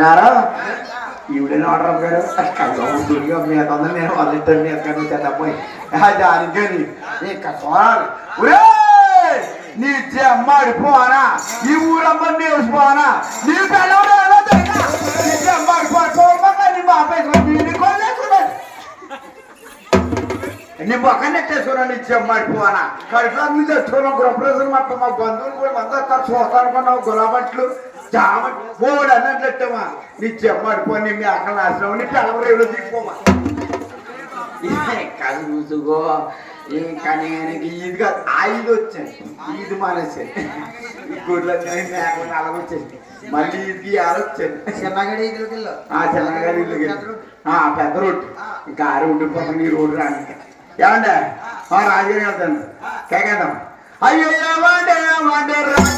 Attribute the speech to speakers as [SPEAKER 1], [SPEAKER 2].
[SPEAKER 1] గారు. ఈవిడేనా ఆర్డర్ గారు? కళ్ళగా మీద ఉంది నేను వాళ్ళిద్దరు మీద కానీ చెత్తపోయి దానికేని ఇంకా చూడాలి ఒరే నీ అమ్మాడి పోనా ఈ ఊరమ్మ నేర్చుకోనా నీ పిల్లలు ఎలా తెలుసా? నీ అమ్మాడి పోనా నీ బాపేసుకుని నీ కొల్లేసుకున్నాడు నీ పక్కన నెట్టేసుకున్నా నీ చెమ్మాడి పోనా కడుపులో మీద తెచ్చుకున్నాం గృహప్రవేశం మొత్తం మా బంధువులు కూడా అంతా వస్తారు చూస్తాను అనుకున్నావు గులాబట్లు జామ బోడు అన్నట్లెట్టమా. నీ చెమ్మాడి పోని మీ అక్కడ నాశనం నీ కాదు చూసుకో ఇంకా నేను ఈదిగా ఐదు వచ్చాను ఈది మానేసాను గుడ్ల మేకలు వచ్చాను మళ్ళీ ఈదికి ఆరు వచ్చాను
[SPEAKER 2] చిన్నగడి
[SPEAKER 1] ఆ ఇల్లుకి ఆ పెద్ద రోడ్డు. ఇంకా ఆరు ఉండిపోతాం ఈ రోడ్డు రాని ఏమండే? ఆ రాజుగారి వెళ్తాను. కేకేద్దాం అయ్యో ఏమండే రాజురా